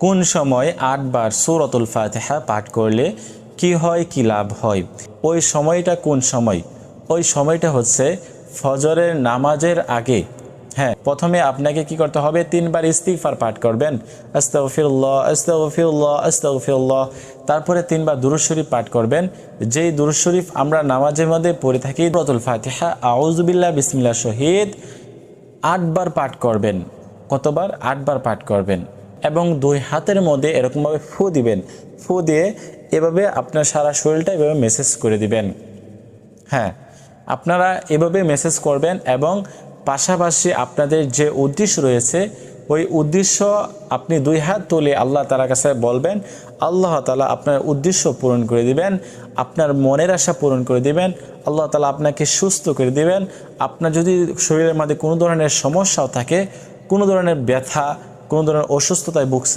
কোন সময় আটবার সুরতুল ফাতেহা পাঠ করলে কি হয়, কি লাভ হয়? ওই সময়টা কোন সময়? ওই সময়টা হচ্ছে ফজরের নামাজের আগে। হ্যাঁ প্রথমে আপনাকে কি করতে হবে? তিনবার ইস্তিগফার পাঠ করবেন। আস্তাগফিরুল্লাহ আস্তাগফিরুল্লাহ আস্তাগফিরুল্লাহ। তারপরে তিনবার দুরূদ শরীফ পাঠ করবেন। যেই দুরূদ শরীফ আমরা নামাজের মধ্যে পড়ে থাকি রতুল ফাতিহা আউজুবিল্লাহ বিসমিল্লাহ, শহীদ, আটবার পাঠ করবেন। কতবার? আটবার পাঠ করবেন। এবং দুই হাতের মধ্যে এরকমভাবে ফু দিবেন। ফু দিয়ে এভাবে আপনার সারা শরীরটা এভাবে মেসেজ করে দিবেন। হ্যাঁ আপনারা এভাবে মেসেজ করবেন এবং পাশাপাশি আপনাদের যে উদ্দেশ্য রয়েছে, ওই উদ্দেশ্য আপনি দুই হাত তুলে আল্লাহ তালার কাছে বলবেন, আল্লাহ তালা আপনার উদ্দেশ্য পূরণ করে দিবেন, আপনার মনের আশা পূরণ করে দিবেন, আল্লাহ তালা আপনাকে সুস্থ করে দিবেন। আপনার যদি শরীরের মধ্যে কোনো ধরনের সমস্যাও থাকে, কোনো ধরনের ব্যথা কোনো ধরনের অসুস্থতায় ভুগছে